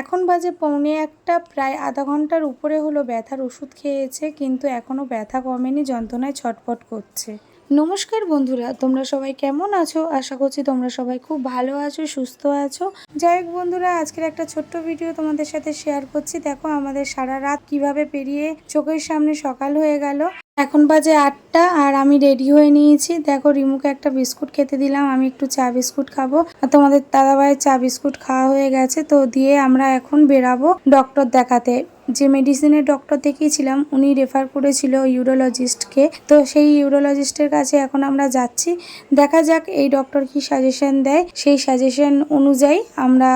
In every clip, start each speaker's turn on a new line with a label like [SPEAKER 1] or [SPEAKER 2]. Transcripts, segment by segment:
[SPEAKER 1] এখন বাজে পৌনে একটা, প্রায় আধা ঘণ্টার উপরে হলো ব্যথার ওষুধ খেয়েছে, কিন্তু এখনও ব্যথা কমেনি, যন্ত্রণায় ছটফট করছে। নমস্কার বন্ধুরা, তোমরা সবাই কেমন আছো? আশা করছি তোমরা সবাই খুব ভালো আছো, সুস্থ আছো। যাই হোক বন্ধুরা, আজকের একটা ছোট্ট ভিডিও তোমাদের সাথে শেয়ার করছি। দেখো আমাদের সারা রাত কীভাবে পেরিয়ে চোখের সামনে সকাল হয়ে গেল। এখন বাজে আটটা আর আমি রেডি হয়ে নিয়েছি। দেখো রিমুকে একটা বিস্কুট খেতে দিলাম, আমি একটু চা বিস্কুট খাব। আর তোমাদের দাদাভাইয়ের চা বিস্কুট খাওয়া হয়ে গেছে, তো দিয়ে আমরা এখন বেরাবো ডক্টর দেখাতে। যে মেডিসিনের ডক্টর দেখিয়েছিলাম, উনি রেফার করেছিল ইউরোলজিস্টকে তো সেই ইউরোলজিস্টের কাছে এখন আমরা যাচ্ছি। দেখা যাক এই ডক্টর কি সাজেশন দেয়। সেই সাজেশন অনুযায়ী আমরা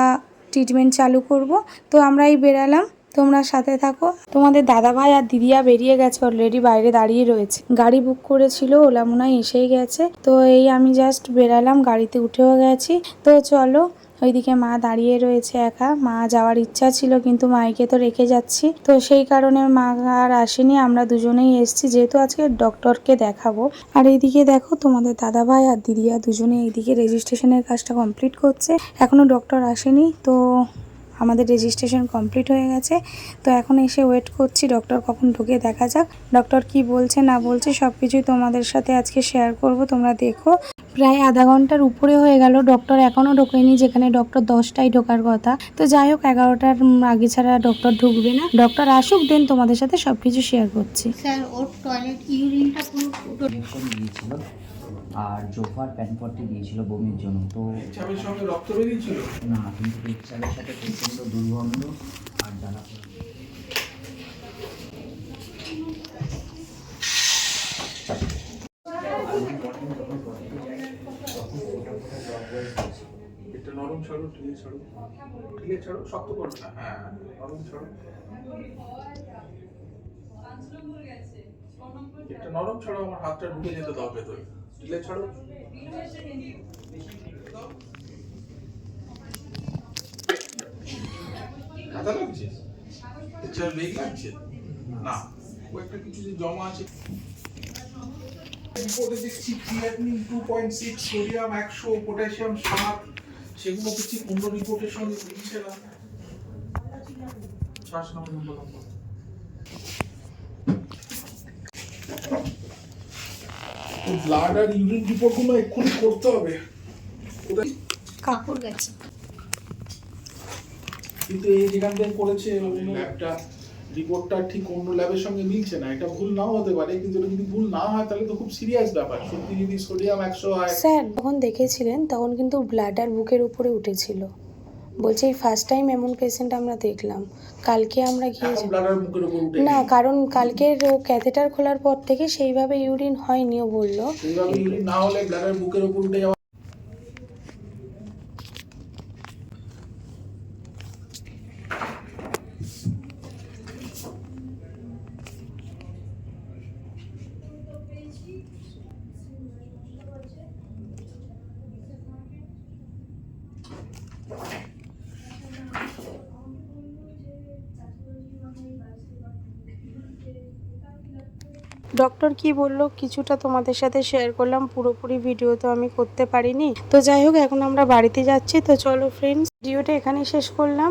[SPEAKER 1] ট্রিটমেন্ট চালু করব। তো আমরাই বেরালাম। তোমরা সাথে থাকো। তোমাদের দাদা ভাই আর দিদিয়া বেরিয়ে গেছে অলরেডি বাইরে দাঁড়িয়ে রয়েছে। গাড়ি বুক করেছিল, ওলা মনে এসেই গেছে। তো এই আমি জাস্ট বেরালাম, গাড়িতে উঠেও গেছি। তো চলো, ওইদিকে মা দাঁড়িয়ে রয়েছে একা। মা যাওয়ার ইচ্ছা ছিল, কিন্তু মাইকে তো রেখে যাচ্ছি। তো সেই কারণে মা আর আসেনি, আমরা দুজনেই এসেছি। যেহেতু আজকে ডক্টরকে দেখাবো। আর এইদিকে দেখো, তোমাদের দাদা ভাই আর দিদিয়া দুজনে এইদিকে রেজিস্ট্রেশনের কাজটা কমপ্লিট করছে। এখনও ডক্টর আসেনি, তো আমাদের রেজিস্ট্রেশন কমপ্লিট হয়ে গেছে। তো এখন এসে ওয়েট করছি ডক্টর কখন ঢুকে দেখা যাক। ডক্টর কি বলছে না বলছে সব কিছুই তোমাদের সাথে আজকে শেয়ার করব তোমরা দেখো। প্রায় আধা ঘণ্টার উপরে হয়ে গেল ডক্টর এখনও ঢোকেনি যেখানে ডক্টর দশটায় ঢোকার কথা। তো যাই হোক এগারোটার আগে ছাড়া ডক্টর ঢুকবে না। ডক্টর আসুক দেন তোমাদের সাথে সব কিছু শেয়ার করছি।
[SPEAKER 2] স্যার ওর টয়লেট ইউরিনটা পুরো
[SPEAKER 3] আর জোফার প্যানপট্টি দিয়েছিল বমির জন্য তো
[SPEAKER 4] সঙ্গে রক্ত বেরিয়েছিল?
[SPEAKER 3] না কিন্তু পেচ্ছাপের সাথে প্রচণ্ড দুর্গন্ধ আর জ্বালা
[SPEAKER 4] এটা নরম ছাড়ো ঢিলে ছাড়ো ঢিলে ছাড়ো শক্ত করো। না হ্যাঁ নরম ছাড়ো এটা নরম ছাড়ো আমার হাতটা ঢুকে যেতে দাও ভেতরে। ঢিলে ছাড়ো। ব্যথা লাগছে? আচ্ছা লেগ লাগছে? না। ও একটা কিছু যে জমা আছে। রিপোর্টে দেখছি creatinine two point six sodium একশো পটাশিয়াম সাত সেগুলো দেখছি অন্য রিপোর্টের সঙ্গে মিলছে না শ্বাস লম্বা। তো ব্লাড আর ইউরিন রিপোর্টগুলো এক্ষুনি করতে হবে।
[SPEAKER 2] কাপড় গেছে।
[SPEAKER 4] কিন্তু এই যেখান থেকে করেছে অন্য ল্যাবটা রিপোর্টটা ঠিক অন্য ল্যাবের সঙ্গে মিলছে না। এটা ভুল নাও হতে পারে কিন্তু এটা যদি ভুল না হয় তাহলে তো খুব সিরিয়াস ব্যাপার। সত্যি যদি সোডিয়াম একশো হয়।
[SPEAKER 1] স্যার যখন দেখেছিলেন তখন কিন্তু ব্লাডার বুকের উপরে উঠেছিল। বলছে এই ফার্স্ট টাইম এমন পেশেন্ট আমরা দেখলাম কালকে আমরা
[SPEAKER 4] গিয়ে
[SPEAKER 1] গিয়েছি না। কারণ কালকের ক্যাথেটার খোলার পর থেকে সেইভাবে ইউরিন হয়নি ও বলল
[SPEAKER 4] সেইভাবে ইউরিন না হলে ব্লাডার বুকের উপর উঠে যাওয়া
[SPEAKER 1] ডক্টর কি বলল? কিছুটা তোমাদের সাথে শেয়ার করলাম। পুরোপুরি ভিডিও তো আমি করতে পারিনি। তো যাই হোক, এখন আমরা বাড়িতে যাচ্ছি। তো চলো ফ্রেন্ডস ভিডিওটা এখানে শেষ করলাম।